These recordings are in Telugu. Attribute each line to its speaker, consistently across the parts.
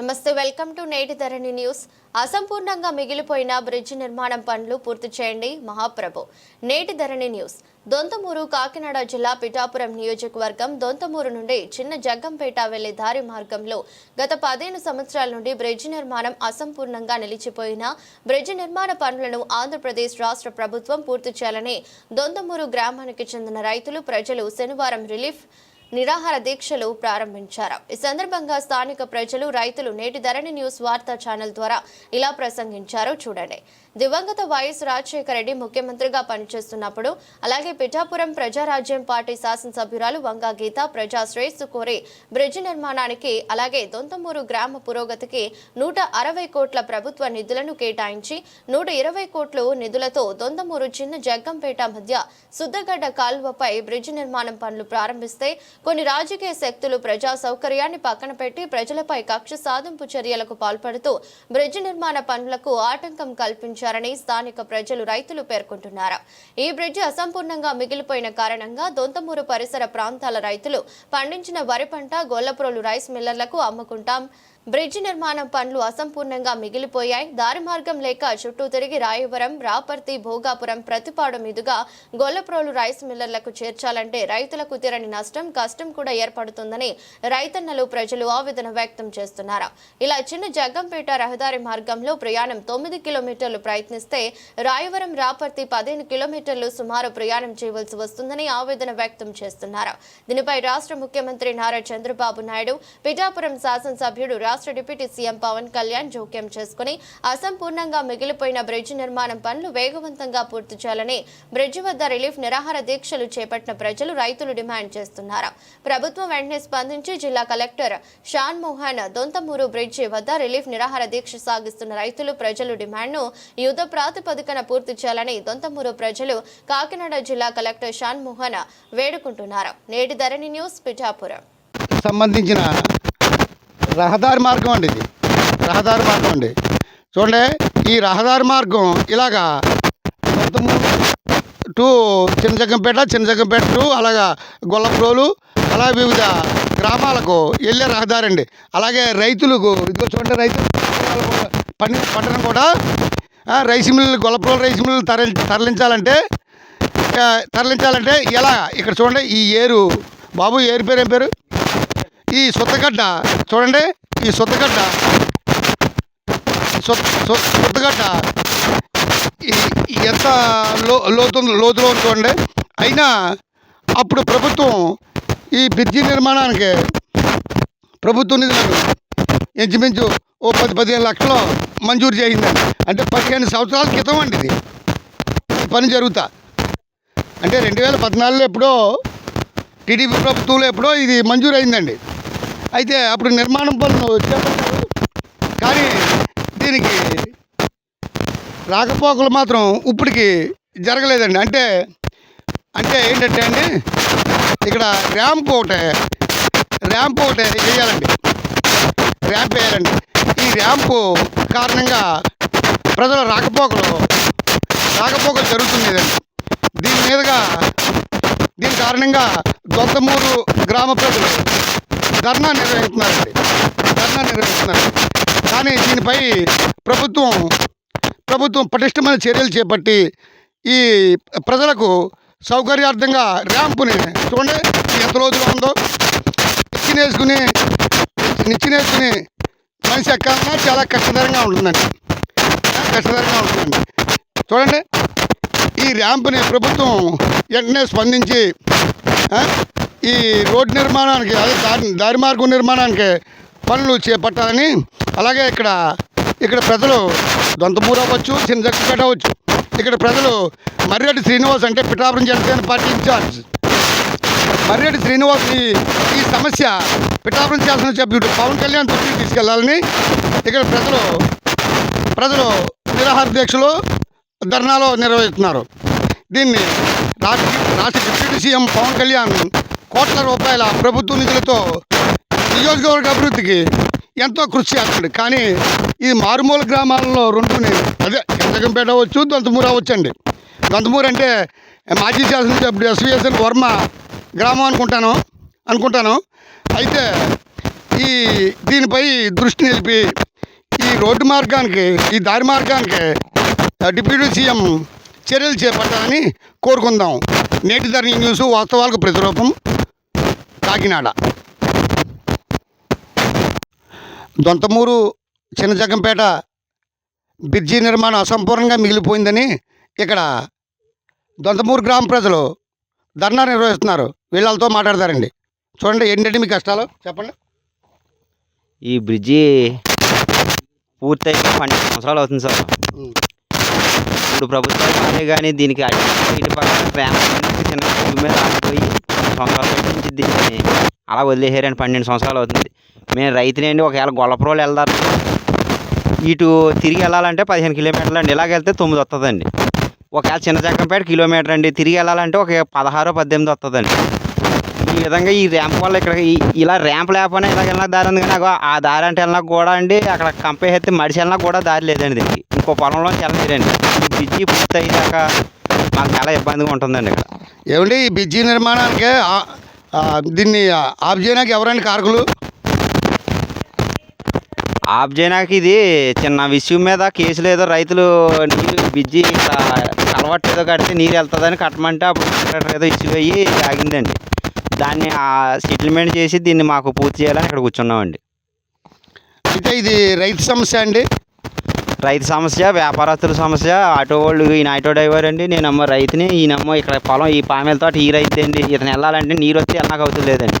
Speaker 1: నమస్తే వెల్కమ్ టు నేటి ధరణి న్యూస్. అసంపూర్ణంగా మిగిలిపోయిన బ్రిడ్జి నిర్మాణం పనులు పూర్తి చేయండి మహాప్రభు. నేటి ధరణి న్యూస్. దొంతమూరు కాకినాడ జిల్లా పిఠాపురం నియోజకవర్గం దొంతమూరు నుండి చిన్న జగ్గంపేట వెళ్ళే దారి మార్గంలో గత పదిహేను సంవత్సరాల నుండి బ్రిడ్జి నిర్మాణం అసంపూర్ణంగా నిలిచిపోయిన బ్రిడ్జి నిర్మాణ పనులను ఆంధ్రప్రదేశ్ రాష్ట్ర ప్రభుత్వం పూర్తి చేయాలని దొంతమూరు గ్రామానికి చెందిన రైతులు ప్రజలు శనివారం రిలీఫ్ నిరాహార దీక్షలు ప్రారంభించారు. ఈ సందర్భంగా స్థానిక ప్రజలు రైతులు నేటి ధరణి న్యూస్ వార్తా ఛానల్ ద్వారా ఇలా ప్రసంగించారు. చూడండి. దివంగత వైఎస్ రాజశేఖర రెడ్డి ముఖ్యమంత్రిగా పనిచేస్తున్నప్పుడు అలాగే పిఠాపురం ప్రజారాజ్యం పార్టీ శాసనసభ్యురాలు వంగా గీత ప్రజా శ్రేయస్సు కోరి బ్రిడ్జి నిర్మాణానికి అలాగే దొంతమూరు గ్రామ పురోగతికి నూట అరవై కోట్ల ప్రభుత్వ నిధులను కేటాయించి నూట ఇరవై కోట్లు నిధులతో దొంతమూరు చిన్న జగ్గంపేట మధ్య సుద్దగడ్డ కాలువపై బ్రిడ్జి నిర్మాణం పనులు ప్రారంభిస్తే కొన్ని రాజకీయ శక్తులు ప్రజా సౌకర్యాన్ని పక్కన పెట్టి ప్రజలపై కక్ష సాధింపు చర్యలకు పాల్పడుతూ బ్రిడ్జి నిర్మాణ పనులకు ఆటంకం నిర్మించారని స్థానిక ప్రజలు రైతులు పేర్కొంటున్నారు. ఈ బ్రిడ్జి అసంపూర్ణంగా మిగిలిపోయిన కారణంగా దొంతమూరు పరిసర ప్రాంతాల రైతులు పండించిన వరి పంట గొల్లప్రోలు రైస్ మిల్లర్లకు అమ్ముకుంటాం. బ్రిడ్జి నిర్మాణం పనులు అసంపూర్ణంగా మిగిలిపోయాయి. దారి మార్గం లేక చుట్టూ తిరిగి రాయవరం రాపర్తి భోగాపురం ప్రతిపాడు మీదుగా గొల్లప్రోలు రైస్ మిల్లర్లకు చేర్చాలంటే రైతులకు తీరని నష్టం కష్టం కూడా ఏర్పడుతుందని రైతన్నలు ప్రజలు ఆవేదన వ్యక్తం చేస్తున్నారు. ఇలా చిన్న జగ్గంపేట రహదారి మార్గంలో ప్రయాణం తొమ్మిది కిలోమీటర్లు ప్రయత్నిస్తే రాయవరం రాపర్తి పదిహేను కిలోమీటర్లు సుమారు ప్రయాణం చేయవలసి వస్తుందని ఆవేదన వ్యక్తం చేస్తున్నారు. దీనిపై రాష్ట్ర ముఖ్యమంత్రి నారా చంద్రబాబు నాయుడు పిఠాపురం శాసనసభ్యుడు రాష్ట్ర డిప్యూటీ సీఎం పవన్ కళ్యాణ్ జోక్యం చేసుకుని అసంపూర్ణంగా మిగిలిపోయిన బ్రిడ్జి నిర్మాణం పనులు వేగవంతంగా పూర్తి చేయాలని బ్రిడ్జి వద్ద రిలీఫ్ నిరాహార దీక్షలు చేపట్టిన ప్రజలు రైతులు డిమాండ్ చేస్తున్నారు. ప్రభుత్వం వెంటనే స్పందించి జిల్లా కలెక్టర్ షాన్ మోహన్ దొంతమూరు బ్రిడ్జి వద్ద రిలీఫ్ నిరాహార దీక్ష సాగిస్తున్న రైతులు ప్రజలు డిమాండ్ను యుద్ధ ప్రాతిపదికన పూర్తి చేయాలని దొంతమూరు ప్రజలు కాకినాడ జిల్లా కలెక్టర్ షాన్ మోహన్ వేడుకుంటున్నారు. నేటి ధరణి న్యూస్ పిఠాపురం.
Speaker 2: సంబంధించిన రహదారి మార్గం అండి ఇది. రహదారి మార్గం అండి. చూడండి ఈ రహదారి మార్గం ఇలాగా దొంతమూరు టు చిన్నజగ్గంపేట చిన్నజగ్గంపేట టు అలాగా గొల్లప్రోలు అలా వివిధ గ్రామాలకు వెళ్ళే రహదారి అండి. అలాగే రైతులకు ఇదిగో చూడండి రైతులు పండి పట్టణం కూడా rice mill Gollaprolu rice mill తరలి తరలించాలంటే తరలించాలంటే ఎలా? ఇక్కడ చూడండి ఈ ఏరు బాబు ఏరు పేరు ఏం పేరు? ఈ సొత్తగడ్డ చూడండి ఈ సొత్తగడ్డ సొత్తగడ్డ ఈ- ఎంత లో లోతు లోతులో చూడండి. అయినా అప్పుడు ప్రభుత్వం ఈ బ్రిడ్జి నిర్మాణానికి ప్రభుత్వ నిధులను ఇంచుమించు ఓ పది పదిహేను లక్షలు మంజూరు చేసిందండి అంటే పదిహేను సంవత్సరాల క్రితం అండి ఇది. పని జరుగుతా. అంటే రెండు వేల పద్నాలుగులో ఎప్పుడో టీడీపీ ప్రభుత్వంలో ఎప్పుడో ఇది మంజూరు అయిందండి అయితే అప్పుడు నిర్మాణం పనులు చేపట్టారు. కానీ దీనికి రాకపోకలు మాత్రం ఇప్పటికి జరగలేదండి. అంటే అంటే ఏంటంటే అండి ఇక్కడ ర్యాంప్ ఒకటి ర్యాంప్ ఒకటి వేయాలండి. ర్యాంప్ వేయాలండి. ఈ ర్యాంపు కారణంగా ప్రజల రాకపోకలు రాకపోకలు జరుగుతుండేదండి దీని మీదుగా దీని కారణంగా దొంతమూరు గ్రామ ప్రజలు ధర్నా నిర్వహిస్తున్నారండి ధర్నా నిర్వహిస్తున్నారు. కానీ దీనిపై ప్రభుత్వం ప్రభుత్వం పటిష్టమైన చర్యలు చేపట్టి ఈ ప్రజలకు సౌకర్యార్థంగా ర్యాంపుని చూడండి. ఎంత రోజుగా ఉందో. నిచ్చినేసుకుని నిచ్చినేసుకుని మనిషి ఎక్కాలన్నా చాలా కష్టతరంగా ఉంటుందండి. కష్టతరంగా ఉంటుందండి. చూడండి. ఈ ర్యాంప్ని ప్రభుత్వం వెంటనే స్పందించి ఈ రోడ్డు నిర్మాణానికి అదే దారి దారి మార్గం నిర్మాణానికి పనులు చేపట్టాలని అలాగే ఇక్కడ ఇక్కడ ప్రజలు దొంతమూరు అవ్వచ్చు చిన్న చిన్నజక్కపేట అవ్వచ్చు. ఇక్కడ ప్రజలు మర్రెడ్డి శ్రీనివాస్ అంటే Pithapuram Janasena party in charge. Marreddy Srinivas ఈ ఈ సమస్య పిఠాపురం శాసనసభ్యుడు పవన్ కళ్యాణ్ దృష్టికి తీసుకెళ్ళాలని ఇక్కడ ప్రజలు ప్రజలు నిరాహార దీక్షలు ధర్నాలో నిర్వహిస్తున్నారు. దీన్ని రాష్ట్ర రాష్ట్ర డిప్యూటీ సీఎం పవన్ కళ్యాణ్ కోట్ల రూపాయల ప్రభుత్వ నిధులతో నియోజకవర్గ అభివృద్ధికి ఎంతో కృషి చేస్తాడు కానీ ఈ మారుమూల గ్రామాలలో రెండుని అదే ఎంతకంపేట అవ్వచ్చు దొంతమూరు అవ్వచ్చు అండి దొంతమూరు అంటే మాజీ శాసనసభ్యుడు ఎస్విఎస్ఎన్ వర్మ గ్రామం అనుకుంటాను అనుకుంటాను. అయితే ఈ దీనిపై దృష్టి నిలిపి ఈ రోడ్డు మార్గానికి ఈ దారి మార్గానికి డిప్యూటీ సీఎం చర్యలు చేపట్టాలని కోరుకుందాం. నేటి ధరణి న్యూస్ వాస్తవాలకు ప్రతిరూపం. కాకినాడ. దొంతమూరు చిన్నజగ్గంపేట బ్రిడ్జి నిర్మాణం అసంపూర్ణంగా మిగిలిపోయిందని ఇక్కడ దొంతమూరు గ్రామ ప్రజలు ధర్నా నిర్వహిస్తున్నారు. వీళ్ళతో మాట్లాడతారండి. చూడండి ఏంటంటే మీ కష్టాలు? చెప్పండి.
Speaker 3: ఈ బ్రిడ్జి పూర్తయి పన్నెండు సంవత్సరాలు అవుతుంది సార్. ఇప్పుడు ప్రభుత్వాలు కానీ దీనికి అటు ఇటు పక్కన చిన్న స్కూల్ మీద ఆగిపోయి సంవత్సరాల నుంచి దీన్ని అలా వదిలేసారండి పన్నెండు సంవత్సరాలు అవుతుంది. మేము రైతునండి ఒకవేళ గొల్లపురోలు వెళ్దాం ఇటు తిరిగి వెళ్ళాలంటే పదిహేను కిలోమీటర్లు అండి. ఇలాగ వెళ్తే తొమ్మిది వస్తుందండి ఒకవేళ చిన్న చక్కంపేట కిలోమీటర్ అండి. తిరిగి వెళ్ళాలంటే ఒక పదహారు పద్దెనిమిది వస్తుందండి ఈ విధంగా ఈ ర్యాంప్ వల్ల ఇక్కడ ఇలా ర్యాంప్ లేకపోయినా ఇలా వెళ్ళినా దారి ఉంది. కానీ ఆ దారి అంటే వెళ్ళినా కూడా అండి అక్కడ కంపే అయితే మడిచి వెళ్ళినా కూడా దారి లేదండి దీనికి. ఇంకో పొలంలో వెళ్ళలేదండి. బ్రిడ్జి పూర్తి అయ్యాక మాకు చాలా ఇబ్బందిగా ఉంటుందండి ఇక్కడ.
Speaker 2: ఏమండి ఈ బ్రిడ్జి నిర్మాణానికి దీన్ని ఆఫ్ చేయడానికి ఎవరండి కారకులు?
Speaker 3: ఆఫ్ చేయడానికి ఇది చిన్న విషయం మీద కేసులు ఏదో రైతులు నీళ్ళు బ్రిడ్జి కలవట్టు ఏదో కడితే నీరు వెళ్తుందని కట్టమంటే అప్పుడు ఏదో ఇష్యూ అయ్యి ఆగిందండి. దాన్ని సెటిల్మెంట్ చేసి దీన్ని మాకు పూర్తి చేయాలని ఇక్కడ కూర్చున్నామండి.
Speaker 2: అయితే ఇది రైతు సమస్య అండి.
Speaker 3: రైతు సమస్య వ్యాపారస్తుల సమస్య ఆటో వాళ్ళు ఈయన ఆటో డ్రైవర్ అండి నేనమ్మ రైతుని ఈయనమ్మ ఇక్కడ పొలం ఈ పామెల తోట ఈ రైతు అండి ఇతను వెళ్ళాలంటే నీరు వస్తే వెళ్ళడానికి అవుతుంది లేదండి.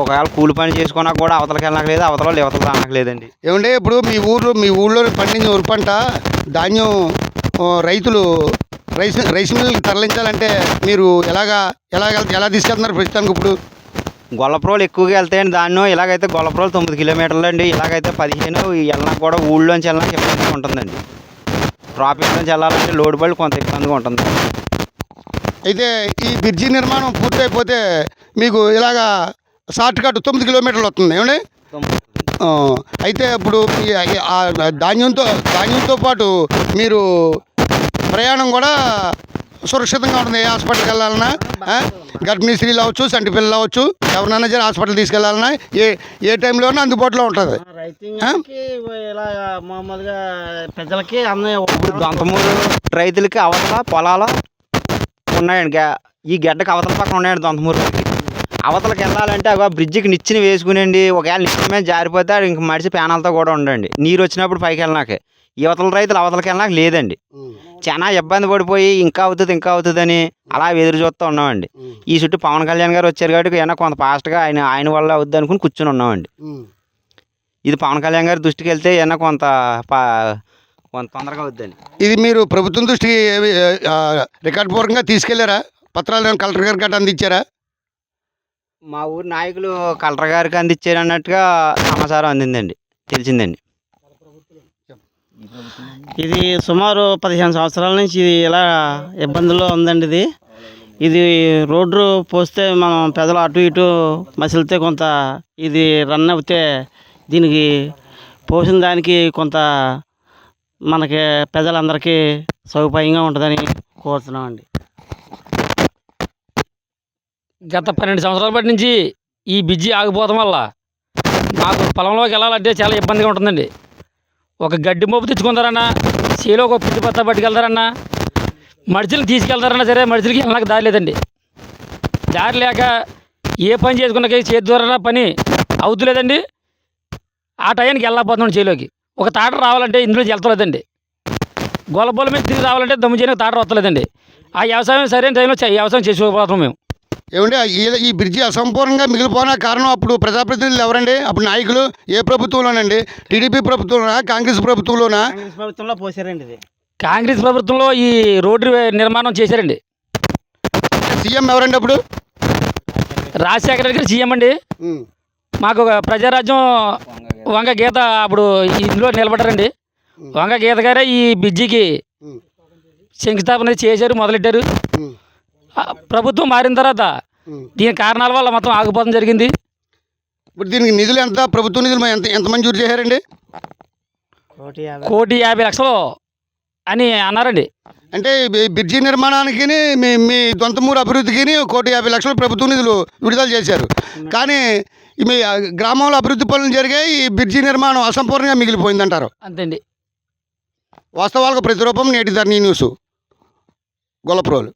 Speaker 3: ఒకవేళ కూలి పని చేసుకున్నా కూడా అవతలకి వెళ్ళడానికి లేదు అవతల యువతలు రానక్కలేదండి
Speaker 2: ఏమంటే ఇప్పుడు మీ ఊర్లో మీ ఊళ్ళో పండించిన వరి పంట ధాన్యం రైతులు రైస్ రైస్ మిల్లుకి తరలించాలంటే మీరు ఎలాగా ఎలాగ ఎలా తీసుకెళ్తున్నారు ప్రస్తుతానికి ఇప్పుడు?
Speaker 3: గొల్లప్రోలు ఎక్కువగా వెళ్తాయండి. దాన్ని ఇలాగైతే గొల్లప్రోలు తొమ్మిది కిలోమీటర్లు అండి. ఇలాగైతే పదిహేను వెళ్ళడానికి కూడా ఊళ్ళోంచి వెళ్ళడానికి ఇబ్బందిగా ఉంటుందండి. ట్రాఫిక్ నుంచి వెళ్ళాలంటే లోడ్ బళ్ళు కొంత ఇబ్బందిగా ఉంటుంది.
Speaker 2: అయితే ఈ బ్రిడ్జి నిర్మాణం పూర్తయిపోతే మీకు ఇలాగా షార్ట్ కట్ తొమ్మిది కిలోమీటర్లు వస్తుంది ఏమండి? అయితే ఇప్పుడు ఆ ధాన్యంతో ధాన్యంతో పాటు మీరు ప్రయాణం కూడా సురక్షితంగా ఉంటుంది. ఏ హాస్పిటల్కి వెళ్ళాలన్నా? గర్భిణీ స్త్రీలు అవ్వచ్చు సంటి పిల్లలు అవ్వచ్చు ఎవరినైనా సరే హాస్పిటల్ తీసుకెళ్ళాలన్నా ఏ ఏ టైంలోనే అందుబాటులో ఉంటుంది.
Speaker 4: ఇలా మామూలుగా ప్రజలకి అన్నీ
Speaker 3: దొంతమూరు రైతులకి అవతల పొలాలు ఉన్నాయండి. ఈ గడ్డకి అవతల పక్కన ఉన్నాయండి దొంతమూరుకి అవతలకి వెళ్ళాలంటే అగో బ్రిడ్జికి నిచ్చిన వేసుకునండి ఒకవేళ నిచ్చిన మీద జారిపోతే ఇంక మడిచి పేనాలతో కూడా ఉండండి నీరు వచ్చినప్పుడు పైకి వెళ్ళినాక. యువతల రైతులు అవతలకి వెళ్ళినాక లేదండి చాలా ఇబ్బంది పడిపోయి ఇంకా అవుతుంది ఇంకా అవుతుంది అని అలా ఎదురు చూస్తూ ఉన్నామండి. ఈ చుట్టూ పవన్ కళ్యాణ్ గారు వచ్చారు కాబట్టి ఏమన్నా కొంత ఫాస్ట్గా ఆయన ఆయన వల్ల అవుద్ది అనుకుని కూర్చుని ఉన్నామండి. ఇది పవన్ కళ్యాణ్ గారి దృష్టికి వెళ్తే ఏమన్నా కొంత కొంత తొందరగా అవుద్దండి.
Speaker 2: ఇది మీరు ప్రభుత్వం దృష్టికి రికార్డ్ పూర్వకంగా తీసుకెళ్ళారా పత్రాలు కలెక్టర్ గారికి గట్రా అందించారా?
Speaker 3: మా ఊరి నాయకులు కలెక్టర్ గారికి అందించారు అన్నట్టుగా సమాచారం అందిందండి తెలిసిందండి.
Speaker 4: ఇది సుమారు పదిహేను సంవత్సరాల నుంచి ఇది ఇలా ఇబ్బందుల్లో ఉందండి ఇది. ఇది రోడ్డు పోస్తే మనం పెదలు అటు ఇటు మసిలితే కొంత ఇది రన్ అవుతే దీనికి పోసిన దానికి కొంత మనకి ప్రజలందరికీ సౌకర్యంగా ఉంటుందని కోరుతున్నామండి.
Speaker 5: గత పన్నెండు సంవత్సరాల బట్టి నుంచి ఈ బిజ్జి ఆగిపోవడం వల్ల మాకు పొలంలోకి వెళ్ళాలంటే చాలా ఇబ్బందిగా ఉంటుందండి. ఒక గడ్డి మోపు తెచ్చుకుంటారన్నా చేలో ఒక పిచ్చి పత్త పట్టుకెళ్తారన్నా మనుషులు తీసుకెళ్తారన్నా సరే మనుషులకి వెళ్ళడానికి దారి లేదండి. దారి లేక ఏ పని చేసుకున్నాక చేతి ద్వారా పని అవుతులేదండి ఆ టైంకి వెళ్ళకపోతున్నాం చేలోకి. ఒక తాట రావాలంటే ఇందులో వెళ్తలేదండి. గొల్లబొల్ల మీద తిరిగి రావాలంటే దమ్ము చేయడానికి తాట వస్తలేదండి ఆ వ్యవసాయం సరైన టైంలో వ్యవసాయం చేసుకోకపోతున్నాం మేము.
Speaker 2: ఏమంటే ఈ- ఈ బ్రిడ్జి అసంపూర్ణంగా మిగిలిపోయిన కారణం అప్పుడు ప్రజాప్రతినిధులు ఎవరండి? అప్పుడు నాయకులు ఏ ప్రభుత్వంలోనండి? టీడీపీ ప్రభుత్వంలోనా? కాంగ్రెస్ ప్రభుత్వంలోనా?
Speaker 4: కాంగ్రెస్ ప్రభుత్వంలో పోసారండి ఇది.
Speaker 5: కాంగ్రెస్ ప్రభుత్వంలో ఈ రోడ్డు నిర్మాణం చేశారండి.
Speaker 2: సీఎం ఎవరండి అప్పుడు?
Speaker 5: రాజశేఖర రెడ్డి గారు సీఎం అండి. మాకు ఒక ప్రజారాజ్యం వంగ గీత అప్పుడు ఇందులో నిలబడ్డారండి. వంగ గీత గారే ఈ బ్రిడ్జికి శంకుస్థాపన చేశారు మొదలెట్టారు. ప్రభుత్వం మారిన తర్వాత. దీని కారణాల వల్ల మొత్తం ఆగిపోవడం జరిగింది.
Speaker 2: ఇప్పుడు దీనికి నిధులు ఎంత? ప్రభుత్వ నిధులు ఎంత ఎంత మంజూరు చేశారండి?
Speaker 5: కోటి యాభై. లక్షలు అని అన్నారండి.
Speaker 2: అంటే ఈ బ్రిడ్జి నిర్మాణానికి మీ మీ దొంతమూరు అభివృద్ధికి కోటి యాభై లక్షల ప్రభుత్వ నిధులు విడుదల చేశారు. కానీ ఈ మీ గ్రామంలో అభివృద్ధి పనులు జరిగాయి ఈ బ్రిడ్జి నిర్మాణం అసంపూర్ణంగా మిగిలిపోయిందంటారు.
Speaker 5: అంతేండి.
Speaker 2: వాస్తవాలకు ప్రతిరూపం నేటి ధర్నీ న్యూస్. గొల్లప్రోలు.